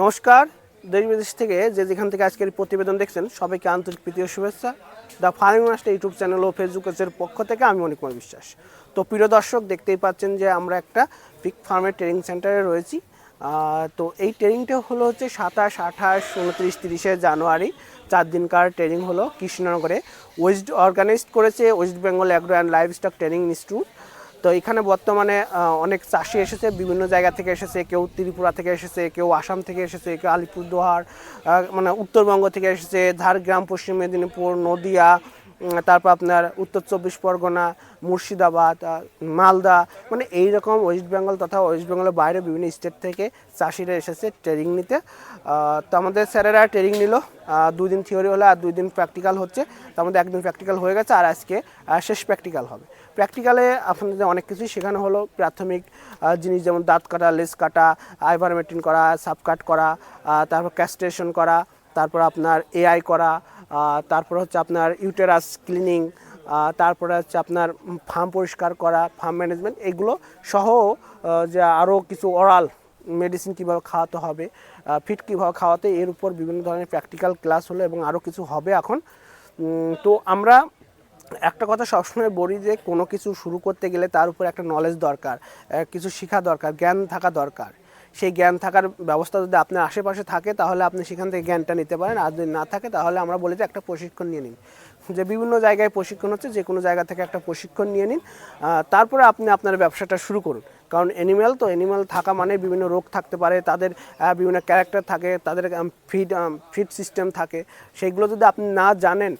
নমস্কার। দেশ বিদেশ থেকে যে যেখান থেকে আজকের প্রতিবেদন দেখছেন, সবাইকে আন্তরিক প্রীতীয় শুভেচ্ছা। The farming master YouTube channel O Facebook পক্ষ থেকে আমি মণিক কুমার বিশ্বাস। তো প্রিয় দর্শক, দেখতেই পাচ্ছেন যে আমরা একটা পিক ফার্মের ট্রেনিং সেন্টারে রয়েছি। তো এই ট্রেনিংটা হলো হচ্ছে সাতাশ, আঠাশ, উনত্রিশ, তিরিশে জানুয়ারি। চার দিনকার ট্রেনিং হলো কৃষ্ণনগরে। ওয়েস্ট অর্গানাইজড করেছে West Bengal agro and livestock training institute তো এখানে বর্তমানে অনেক চাষি এসেছে, বিভিন্ন জায়গা থেকে এসেছে, কেউ ত্রিপুরা থেকে এসেছে, কেউ আসাম থেকে এসেছে, কেউ আলিপুরদুয়ার মানে উত্তরবঙ্গ থেকে এসেছে, ঝাড়গ্রাম, পশ্চিম মেদিনীপুর, নদিয়া তারপর আপনার উত্তর চব্বিশ পরগনা, মুর্শিদাবাদ মালদা মানে এই রকম ওয়েস্ট বেঙ্গল তথা ওয়েস্ট বেঙ্গলের বাইরে বিভিন্ন স্টেট থেকে চাষিরা এসেছে ট্রেনিং নিতে। তো আমাদের স্যারেরা ট্রেনিং নিল। দিন থিওরি হলো আর দুই দিন প্র্যাকটিক্যাল হচ্ছে। তার মধ্যে একদিন প্র্যাকটিক্যাল হয়ে গেছে আর আজকে শেষ প্র্যাকটিক্যাল হবে। প্র্যাকটিক্যালে আপনাদের অনেক কিছুই শেখানো হলো। প্রাথমিক জিনিস যেমন দাঁত কাটা লেস কাটা আইভারমেটিন করা সাব কাট করা তারপর ক্যাস্ট্রেশন করা, তারপর আপনার এআই করা তারপর হচ্ছে আপনার ইউটেরাস ক্লিনিং তারপরে হচ্ছে আপনার ফার্ম পরিষ্কার করা, ফার্ম ম্যানেজমেন্ট, এগুলো সহ যে আরও কিছু অরাল মেডিসিন কীভাবে খাওয়াতে হবে ফিট কীভাবে খাওয়াতে, এর উপর বিভিন্ন ধরনের প্র্যাকটিক্যাল ক্লাস হলো এবং আরও কিছু হবে এখন। তো আমরা একটা কথা সবসময় বলি যে, কোনো কিছু শুরু করতে গেলে তার উপর একটা নলেজ দরকার কিছু শেখা দরকার, জ্ঞান থাকা দরকার। সেই জ্ঞান থাকার ব্যবস্থা যদি আপনার আশেপাশে থাকে, তাহলে আপনি সেখান থেকে জ্ঞানটা নিতে পারেন। আর যদি না থাকে, তাহলে আমরা বলি যে একটা প্রশিক্ষণ নিয়ে নিন। যে বিভিন্ন জায়গায় প্রশিক্ষণ হচ্ছে, যে কোনো জায়গা থেকে একটা প্রশিক্ষণ নিয়ে নিন। তারপরে আপনি আপনার ব্যবসাটা শুরু করুন। কারণ অ্যানিম্যাল তো অ্যানিম্যাল থাকা মানে বিভিন্ন রোগ থাকতে পারে, তাদের বিভিন্ন ক্যারেক্টার থাকে, তাদের ফিড ফিড সিস্টেম থাকে। সেইগুলো যদি আপনি না জানেন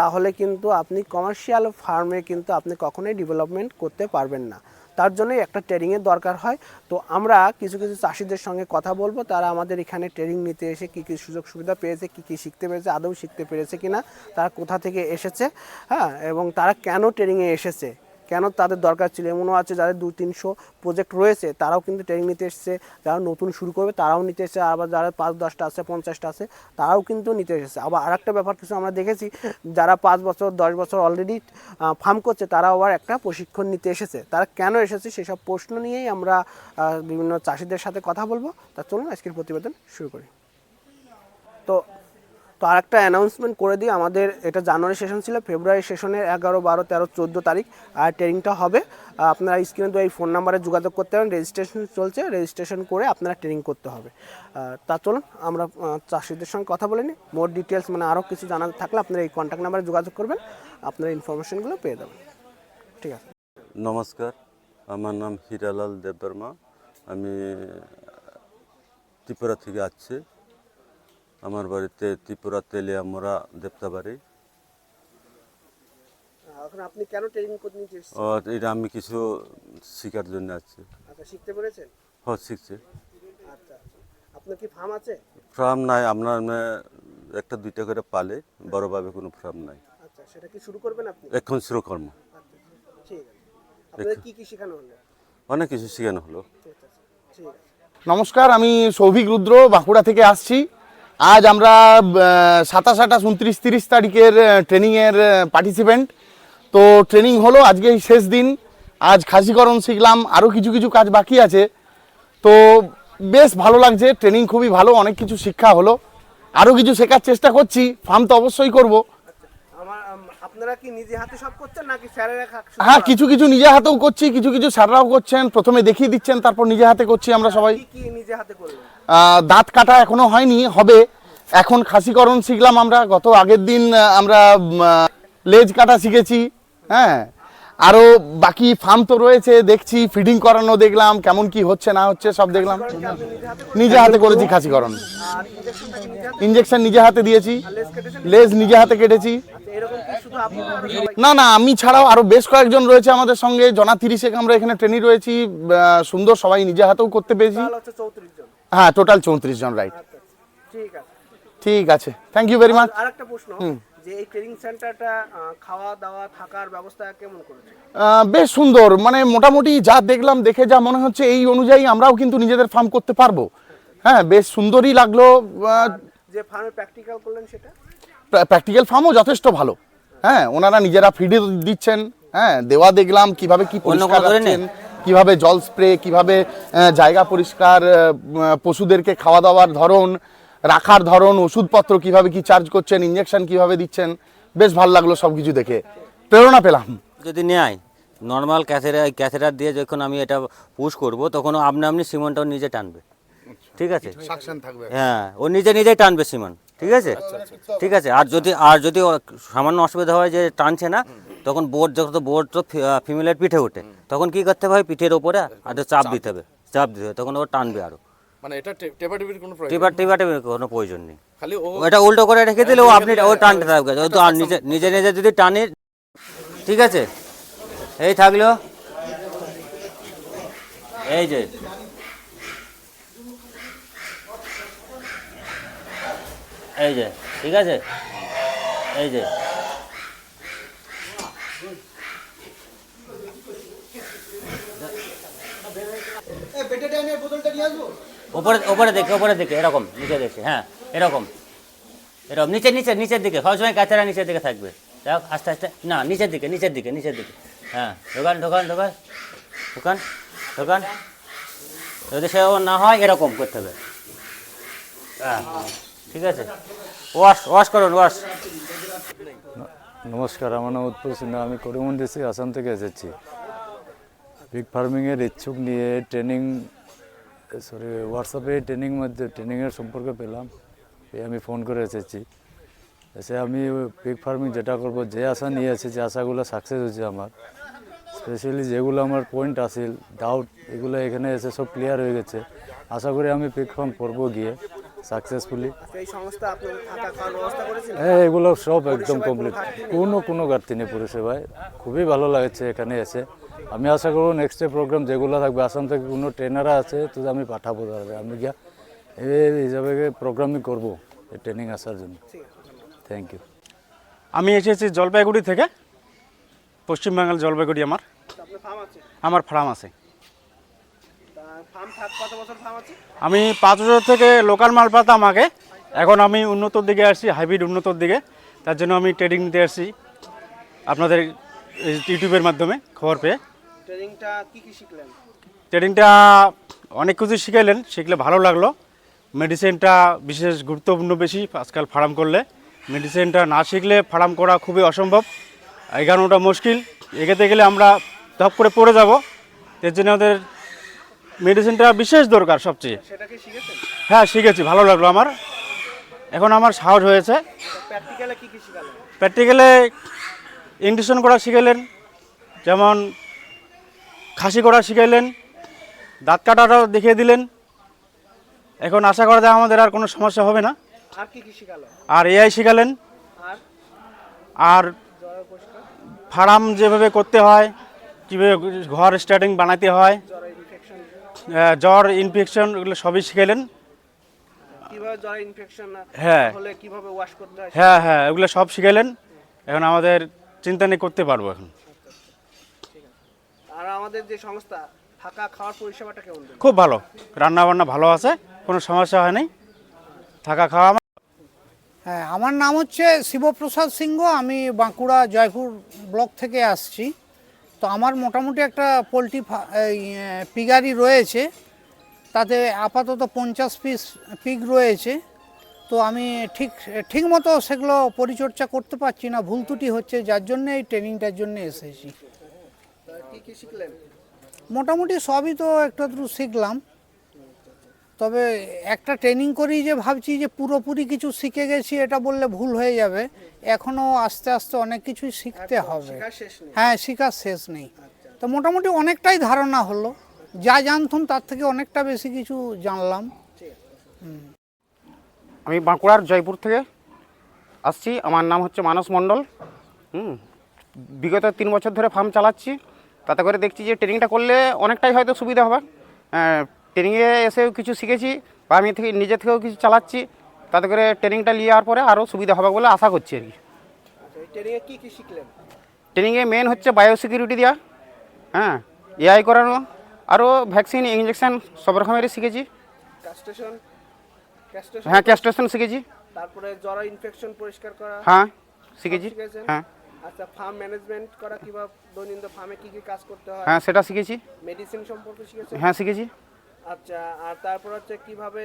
তাহলে কিন্তু আপনি কমার্শিয়াল ফার্মে কিন্তু আপনি কখনোই ডেভেলপমেন্ট করতে পারবেন না। তার জন্যই একটা ট্রেনিংয়ের দরকার হয়। তো আমরা কিছু কিছু চাষিদের সঙ্গে কথা বলব। তারা আমাদের এখানে ট্রেনিং নিতে এসে কী কী সুযোগ সুবিধা পেয়েছে, কী কী শিখতে পেরেছে, আদৌ শিখতে পেরেছে কিনা, তারা কোথা থেকে এসেছে হ্যাঁ? এবং তারা কেন ট্রেনিংয়ে এসেছে? কেন তাদের দরকার ছিল? এমনও আছে যাদের দু, তিনশো প্রজেক্ট রয়েছে, তারাও কিন্তু ট্রেনিং নিতে এসেছে। যারা নতুন শুরু করবে, তারাও নিতে এসেছে। আবার যারা পাঁচ, দশটা আছে, পঞ্চাশটা আছে, তারাও কিন্তু নিতে এসেছে। আবার আরেকটা ব্যাপার কিছু আমরা দেখেছি, যারা পাঁচ বছর, দশ বছর অলরেডি ফার্ম করছে তারা আবার একটা প্রশিক্ষণ নিতে এসেছে। তারা কেন এসেছে সেসব প্রশ্ন নিয়েই আমরা বিভিন্ন চাষিদের সাথে কথা বলব। তা চলুন, আজকের প্রতিবেদন শুরু করি। তো তো আরেকটা অ্যানাউন্সমেন্ট করে দিই, আমাদের এটা জানুয়ারি সেশন ছিল ফেব্রুয়ারি সেশনের এগারো, বারো, তেরো, চোদ্দ তারিখ আর ট্রেনিংটা হবে। আপনারা স্ক্রিনে তো এই ফোন নাম্বারে যোগাযোগ করতে পারেন রেজিস্ট্রেশন চলছে রেজিস্ট্রেশন করে আপনারা ট্রেনিং করতে হবে। তা চলুন, আমরা চাষিদের সঙ্গে কথা বলে নিই। মোর ডিটেলস মানে আরও কিছু জানার থাকলে আপনারা এই কন্ট্যাক্ট নাম্বারে যোগাযোগ করবেন, আপনারা ইনফরমেশনগুলো পেয়ে যাবেন। ঠিক আছে। নমস্কার, আমার নাম হিরালাল দেববর্মা। আমি ত্রিপুরা থেকে আসছি। আমার বাড়িতে ত্রিপুরা তেলিয়ামোড়া দেবতাবাড়ি। এখন আপনি কেন ট্রেনিং করতে নিতে ও এটা আমি কিছু শেখার জন্য আসছি আচ্ছা শিখতে পেরেছেন? হ শিখছি। আচ্ছা আচ্ছা। আপনার কি ফার্ম আছে? ফার্ম নাই আপনার একটা দুইটা করে পালে বড়ভাবে কোনো ফার্ম নাই। আচ্ছা সেটা কি শুরু করবেন আপনি? এখন শুরু কর্ম আচ্ছা ঠিক আছে। কি কি শেখানো হলো? অনেক কিছু শেখানো হলো। ঠিক আছে। নমস্কার আমি সৌভিক রুদ্র বাঁকুড়া থেকে আসছি। আজ আমরা সাতাশ আঠাশ উনত্রিশ তিরিশ তারিখের ট্রেনিংয়ের পার্টিসিপেন্ট তো ট্রেনিং হলো আজকে শেষ দিন। আজ খাসিকরণ শিখলাম আরও কিছু কিছু কাজ বাকি আছে। তো বেশ ভালো লাগছে ট্রেনিং খুবই ভালো, অনেক কিছু শিক্ষা হলো। আরও কিছু শেখার চেষ্টা করছি ফার্ম তো অবশ্যই করব। আপনারা কি নিজে হাতে সব করছেন নাকি স্যারেরা হ্যাঁ কিছু কিছু নিজে হাতেও করছি কিছু কিছু স্যাররাও করছেন। প্রথমে দেখিয়ে দিচ্ছেন তারপর নিজে হাতে করছি আমরা সবাই। কি নিজে হাতে করলেন? দাঁত কাটা এখনও হয়নি হবে। এখন খাসিকরণ শিখলাম আমরা গত আগের দিন আমরা লেজ কাটা শিখেছি হ্যাঁ। আরও বাকি ফার্ম তো রয়েছে দেখছি ফিডিং করানো দেখলাম কেমন কি হচ্ছে না হচ্ছে সব দেখলাম। নিজে হাতে করেছি খাসিকরণ। ইঞ্জেকশন নিজে হাতে দিয়েছি। লেজ নিজে হাতে কেটেছি। আচ্ছা না না আমি ছাড়াও আরও বেশ কয়েকজন রয়েছে আমাদের সঙ্গে। জনা তিরিশেক আমরা এখানে ট্রেনিং রয়েছি। সুন্দর সবাই নিজে হাতেও করতে পেরেছি। হ্যাঁ টোটাল চৌত্রিশ জন রাইট আচ্ছা ঠিক আছে। ঠিক আছে। থ্যাংক ইউ ভেরি মাচ আর একটা প্রশ্ন যে এই ট্রেনিং সেন্টারটা খাওয়া দাওয়া থাকার ব্যবস্থা কেমন করেছে? বেশ সুন্দর। মানে মোটামুটি যা দেখলাম দেখে যা মনে হচ্ছে এই অনুযায়ী আমরাও কিন্তু নিজেদের ফার্ম করতে পারব। হ্যাঁ বেশ সুন্দরই লাগল। যে ফার্মে প্র্যাকটিক্যাল করলেন সেটা? প্র্যাকটিক্যাল ফার্মও যথেষ্ট ভালো। হ্যাঁ ওনারা নিজেরা ফিডে দিচ্ছেন। হ্যাঁ দেওয়া দেখলাম কীভাবে কি পরিষ্কার রাখছেন কীভাবে জল স্প্রে কীভাবে জায়গা পরিষ্কার পশুদেরকে খাওয়া দাওয়ার ধরন রাখার ধরন ওষুধপত্র কীভাবে কি চার্জ করছেন ইঞ্জেকশন কীভাবে দিচ্ছেন বেশ ভালো লাগল সব কিছু দেখে। প্রেরণা পেলাম। যদি নেয় নর্মাল ক্যাথেটার ক্যাথেটার দিয়ে যখন আমি এটা পুশ করব তখন আপনি আপনা সিমনটাও নিজে টানবে। ঠিক আছে? সাকশন থাকবে। হ্যাঁ ও নিজে নিজেই টানবে সিমন। ঠিক আছে? ঠিক আছে আর যদি আর যদি সামান্য অসুবিধা হয় যে টানছে না তখন বোর্ড যখন বোর্ড তো ফিমেলের পিঠে ওঠে। তখন কি করতে হবে? পিঠের ওপরে আর চাপ দিতে হবে চাপ দিতে হবে তখন ও টানবে আরও। মানে এটা কোনো প্রয়োজন নেই? খালি ও ওটা উল্টো করে রেখে দিলে ও আপনি ও টানতে থাকবে। ও তো আর নিজে নিজে নিজে যদি টানে ঠিক আছে? এই থাকল। এই যে এই যে ঠিক আছে? এই যে। ওপরে ওপরে দেখে ওপরে দেখে এরকম নিচে দেখে হ্যাঁ এরকম। এরকম নিচে নিচে নিচের দিকে সবসময় কাছেরা নিচের দিকে থাকবে। দেখ আস্তে আস্তে না নিচের দিকে নিচের দিকে নিচের দিকে। হ্যাঁ ঢোকান ঢোকান ঢোকান ঢোকান ঢোকান। যদি সে না হয় এরকম করতে হবে। হ্যাঁ। ঠিক আছে? ওয়াশ ওয়াশ করুন, ওয়াশ। নমস্কার, আমার নাম উৎপল সিনহা। আমি করিমন্দিসি আসাম থেকে এসেছি। পিক ফার্মিংয়ের ইচ্ছুক নিয়ে ট্রেনিং সরি হোয়াটসঅ্যাপে ট্রেনিং মধ্যে ট্রেনিংয়ের সম্পর্কে পেলাম। আমি ফোন করে এসেছি। এসে আমি পিক ফার্মিং যেটা করব, যে আশা নিয়ে এসেছি, আশাগুলো সাকসেস হয়েছে আমার। স্পেশালি যেগুলো আমার পয়েন্ট আসিল ডাউট এগুলো এখানে এসে সব ক্লিয়ার হয়ে গেছে। আশা করি আমি পিক ফার্ম করব গিয়ে। সাকসেসফুলি ব্যবস্থা করেছিল? হ্যাঁ এগুলো সব একদম কমপ্লিট কোনো কোনো ঘাটতি নেই পরিষেবায় খুবই ভালো লাগছে এখানে এসে। আমি আশা করব নেক্সট ডে প্রোগ্রাম যেগুলো থাকবে আসাম থেকে কোনো ট্রেনাররা আছে তো আমি পাঠাবো তাহলে। আমি গিয়া এই হিসাবে প্রোগ্রামই করব এই ট্রেনিং আসার জন্য। থ্যাংক ইউ আমি এসেছি জলপাইগুড়ি থেকে পশ্চিমবাংলার জলপাইগুড়ি আমার। আপনার ফার্ম আছে? আমার ফার্ম আছে তা ফার্ম থাক কত বছর ফার্ম আছে আমি পাঁচ বছর থেকে লোকাল মাল পাতাম আগে এখন আমি উন্নতর দিকে আসছি হাইব্রিড উন্নতর দিকে। তার জন্য আমি ট্রেডিং নিতে আসছি। আপনাদের ইউটিউবের মাধ্যমে খবর পেয়ে। ট্রেনিংটা কি কি শিখলেন? ট্রেডিংটা অনেক কিছু শিখাইলেন শিখলে ভালো লাগল। মেডিসিনটা বিশেষ গুরুত্বপূর্ণ বেশি আজকাল ফার্ম করলে। মেডিসিনটা না শিখলে ফার্ম করা খুবই অসম্ভব। এগানোটা মুশকিল। এগোতে গেলে আমরা ধপ করে পড়ে যাব। এর জন্য আমাদের মেডিসিনটা বিশেষ দরকার সবচেয়ে। হ্যাঁ শিখেছি ভালো লাগল আমার। এখন আমার সাহস হয়েছে। প্র্যাকটিক্যালে শিখালেন? করা শিখাইলেন যেমন খাসি করা শিখাইলেন দাঁত কাটাটাও দেখিয়ে দিলেন। এখন আশা করা যায় আমাদের আর কোনো সমস্যা হবে না। আর এআই শিখালেন? আর আর? ফার্ম যেভাবে করতে হয় কীভাবে ঘর স্টার্টিং বানাতে হয় জ্বর ইনফেকশন জ্বর ইনফেকশন এগুলো সবই শিখাইলেন। কীভাবে জ্বর ইনফেকশন হ্যাঁ। হলে কীভাবে ওয়াশ করতে হয় হ্যাঁ হ্যাঁ এগুলো সব শিখাইলেন। এখন আমাদের চিন্তা নিয়ে করতে পারব এখন। আর আমাদের যে সংস্থা থাকা খাওয়ার পরিষেবাটা কেমন খুব ভালো। রান্না বান্না ভালো আছে কোনো সমস্যা হয় নাই থাকা খাওয়া আমার হ্যাঁ আমার নাম হচ্ছে শিবপ্রসাদ সিংহ আমি বাঁকুড়া জয়পুর ব্লক থেকে আসছি। আমার মোটামুটি একটা পোলট্রি পিগারি রয়েছে। তাতে আপাতত পঞ্চাশ পিস পিগ রয়েছে। তো আমি ঠিক ঠিক মতো সেগুলো পরিচর্যা করতে পারছি না ভুল ত্রুটি হচ্ছে যার জন্য এই ট্রেনিংটার জন্য এসেছি। মোটামুটি সবই তো একটু একটু শিখলাম। তবে একটা ট্রেনিং করেই যে ভাবছি যে পুরোপুরি কিছু শিখে গেছি এটা বললে ভুল হয়ে যাবে। এখনও আস্তে আস্তে অনেক কিছুই শিখতে হবে। হ্যাঁ শেখার শেষ নেই। তো মোটামুটি অনেকটাই ধারণা হলো। যা জানতাম তার থেকে অনেকটা বেশি কিছু জানলাম। আমি বাঁকুড়ার জয়পুর থেকে আসছি। আমার নাম হচ্ছে মানস মণ্ডল। হুম বিগত তিন বছর ধরে ফার্ম চালাচ্ছি। তাতে করে দেখছি যে ট্রেনিংটা করলে অনেকটাই হয়তো সুবিধা হবে। ট্রেনিংয়ে এসেও কিছু শিখেছি বা আমি থেকে নিজে থেকেও কিছু চালাচ্ছি তাতে করে ট্রেনিংটা নেওয়ার পরে আরও সুবিধা হবে বলে আশা করছি আর কি। এই ট্রেনিংয়ে কি কি শিখলেন? ট্রেনিংয়ে মেন হচ্ছে বায়োসিকিউরিটি দেওয়া হ্যাঁ এআই করানো আরও ভ্যাকসিন ইঞ্জেকশন সব রকমেরই শিখেছি। হ্যাঁ ক্যাস্ট্রেশন শিখেছি। তারপরে জ্বর ইনফেকশন পরিষ্কার করা? হ্যাঁ শিখেছি? হ্যাঁ। আচ্ছা ফার্ম ম্যানেজমেন্ট করা কীভাবে দৈনন্দিন ফার্মে কি কি কাজ করতে হয়? হ্যাঁ সেটা শিখেছি। মেডিসিন সম্পর্কে শিখেছেন? হ্যাঁ শিখেছি। আচ্ছা আর তারপর হচ্ছে কীভাবে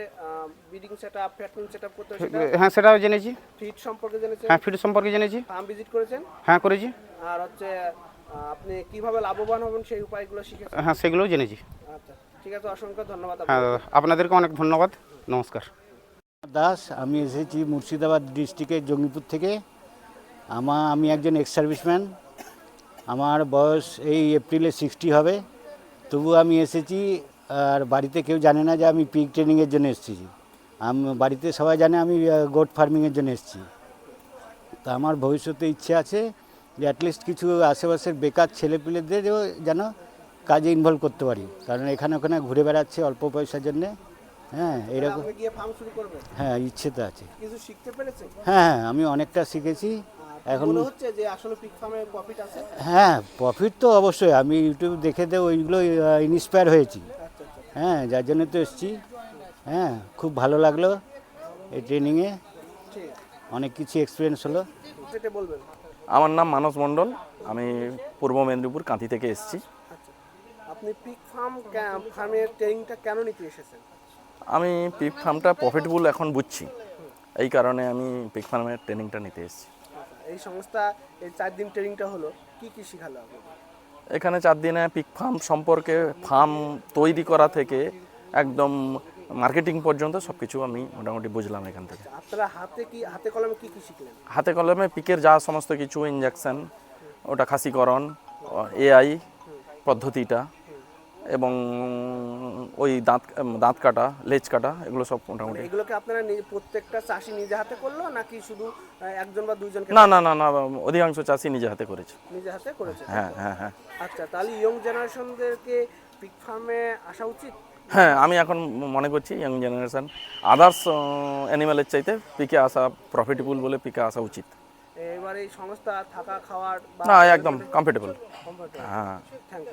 ব্রিডিং সেটআপ ফ্যাটিং সেটআপ করতে হয় সেটা? হ্যাঁ সেটাও জেনেছি। ফিড সম্পর্কে জেনেছেন? হ্যাঁ ফিড সম্পর্কে জেনেছি। ফার্ম ভিজিট করেছেন? হ্যাঁ করেছি। আর হচ্ছে আপনি কীভাবে লাভবান হবেন সেই উপায়গুলো শিখেছেন? হ্যাঁ সেগুলোও জেনেছি। আচ্ছা ঠিক আছে অসংখ্য ধন্যবাদ হ্যাঁ আপনাদেরকে অনেক ধন্যবাদ। নমস্কার। দাস আমি এসেছি মুর্শিদাবাদ ডিস্ট্রিক্টের জঙ্গিপুর থেকে। আমার আমি একজন এক্স সার্ভিসম্যান আমার বয়স এই এপ্রিলে সিক্সটি হবে। তবু আমি এসেছি আর বাড়িতে কেউ জানে না যে আমি পিক ট্রেনিংয়ের জন্য এসেছি। আমি বাড়িতে সবাই জানে আমি গোট ফার্মিংয়ের জন্য এসেছি। তা আমার ভবিষ্যতে ইচ্ছে আছে যে অ্যাটলিস্ট কিছু আশেপাশের বেকার ছেলেপিলেদেরও যেন কাজে ইনভলভ করতে পারি। কারণ এখানে ওখানে ঘুরে বেড়াচ্ছে অল্প পয়সার জন্যে। হ্যাঁ এরকম হ্যাঁ ইচ্ছে তো আছে। কিছু শিখতে পেরেছেন হ্যাঁ হ্যাঁ আমি অনেকটা শিখেছি। এখন এখন হচ্ছে যে আসলে পিক ফার্মে প্রফিট আছে? হ্যাঁ প্রফিট তো অবশ্যই। আমি ইউটিউব দেখে তো ওইগুলো ইন্সপায়ার হয়েছি। হ্যাঁ যার জন্য তো এসেছি। হ্যাঁ খুব ভালো লাগল এই ট্রেনিংয়ে অনেক কিছু এক্সপিরিয়েন্স হলো। আমার নাম মানস মণ্ডল। আমি পূর্ব মেদিনীপুর কাঁথি থেকে এসেছি। আচ্ছা আপনি পিক ফার্ম ফার্মের ট্রেনিংটা কেন নিতে এসেছেন? আমি পিক ফার্মটা প্রফিটেবল এখন বুঝছি। এই কারণে আমি পিক ফার্মের ট্রেনিংটা নিতে এসেছি। আচ্ছা, এই সংস্থা এই চার দিন ট্রেনিংটা হলো। কি কি শিখালো আপনি এখানে চার দিনে পিক ফার্ম সম্পর্কে ফার্ম তৈরি করা থেকে একদম মার্কেটিং পর্যন্ত সব কিছু আমি মোটামুটি বুঝলাম এখান থেকে। আপনারা হাতে কি হাতে কলমে কি কি শিখলেন? হাতে কলমে পিকের যা সমস্ত কিছু ইঞ্জেকশন ওটা খাসিকরণ এআই পদ্ধতিটা। এবং ওই দাঁত দাঁত কাটা লেজ কাটা এগুলো সব মোটামুটি। এগুলোকে আপনারা প্রত্যেকটা চাষি নিজে হাতে করল নাকি শুধু একজন বা দুইজনকে না না না না অধিকাংশ চাষি নিজে হাতে করেছে। নিজে হাতে করেছে হ্যাঁ হ্যাঁ হ্যাঁ। আচ্ছা তাহলে ইয়ং জেনারেশনদেরকে পিক ফার্মে আসা উচিত? হ্যাঁ আমি এখন মনে করছি ইয়াং জেনারেশন আদার্স অ্যানিমেলের চাইতে পিকে আসা প্রফিটেবল বলে পিকে আসা উচিত। এবারে এই সংস্থা থাকা খাওয়ার না একদম কমফর্টেবল? হ্যাঁ। Thank you.